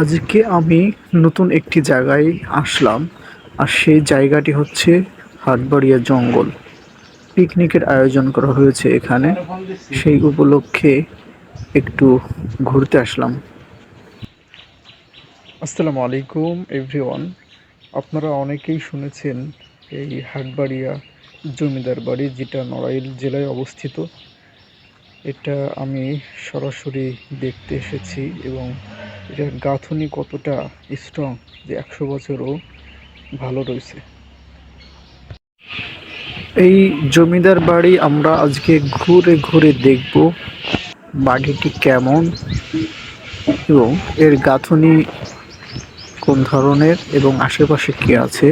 আজকে আমি নতুন একটি জায়গায় আসলাম আর সেই জায়গাটি হচ্ছে হাটবাড়িয়া জঙ্গল। পিকনিকের আয়োজন করা হয়েছে এখানে। সেই উপলক্ষে একটু ঘুরতে আসলাম। আসসালামু আলাইকুম এভরিওয়ান আপনারা অনেকেই শুনেছেন এই হাটবাড়িয়া জমিদার বাড়ি, যেটা নড়াইল জেলায় অবস্থিত। এটা আমি সরাসরি দেখতে এসেছি এবং এটার গাঁথনি কতটা স্ট্রং যে একশো বছরও ভালো রয়েছে। এই জমিদার বাড়ি আমরা আজকে ঘুরে ঘুরে দেখব বাড়িটি কেমন এবং এর গাঁথনি কোন ধরনের এবং আশেপাশে কি আছে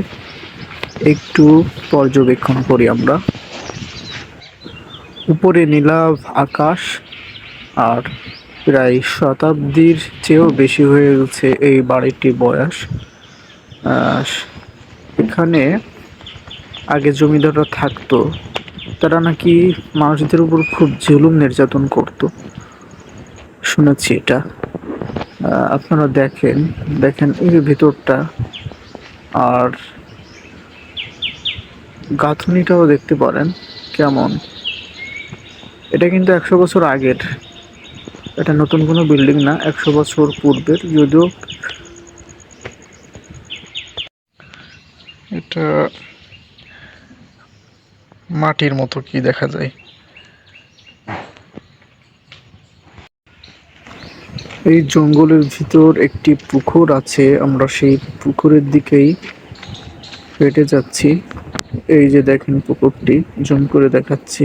একটু পর্যবেক্ষণ করি আমরা। উপরে নীলাভ আকাশ আর প্রায় শতাব্দীর চেয়েও বেশি হয়ে গেছে এই বাড়িটির বয়স। এখানে আগে জমিদাররা থাকতো। তারা নাকি মানুষদের উপর খুব জুলুম নির্যাতন করত। শুনেছি এটা। আপনারা দেখেন দেখেন এর ভিতরটা। আর গাঁথনিটাও দেখতে পারেন কেমন। এটা কিন্তু একশো বছর আগের এটা নতুন কোনো বিল্ডিং না একশো বছর পূর্বের যদিও এটা মাটির মতো কি দেখা যায়? এই জঙ্গলের ভিতর একটি পুকুর আছে আমরা সেই পুকুরের দিকেই হেঁটে যাচ্ছি। এই যে দেখেন পুকুরটি জুম করে দেখাচ্ছি।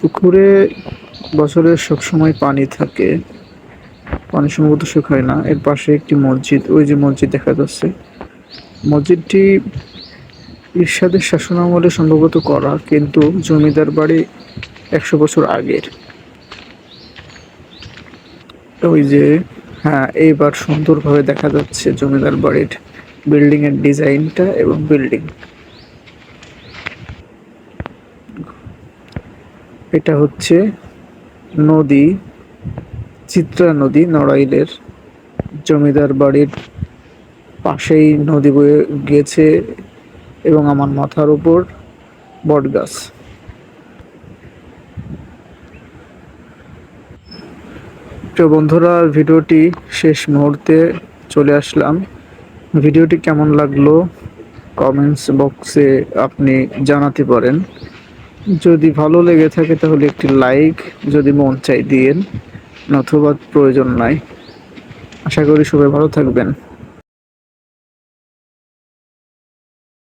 পুকুরে বছরের সবসময় পানি থাকে। পানি সম্ভবত শুকায় না। এর পাশে একটি মসজিদ, ওই যে মসজিদ দেখা যাচ্ছে। মসজিদটি ইরশাদের শাসনামলে সম্ভবত করা, কিন্তু জমিদার বাড়ি একশো বছর আগের। ওই যে হ্যাঁ এইবার সুন্দরভাবে দেখা যাচ্ছে জমিদার বাড়ির বিল্ডিং এর ডিজাইনটা এবং বিল্ডিং। এটা হচ্ছে নদী, চিত্রা নদী, নড়াইলের জমিদার বাড়ির পাশেই নদী বয়ে গেছে এবং আমার মাথার উপর বট গাছ। বন্ধুরা, ভিডিওটি শেষ মুহূর্তে চলে আসলাম। ভিডিওটি কেমন লাগল? কমেন্টস বক্সে আপনি জানাতে পারেন। যদি ভালো লেগে থাকে তাহলে একটি লাইক যদি মন চাই দিয়েন নথবা প্রয়োজন নাই। আশা করি সবাই ভালো থাকবেন।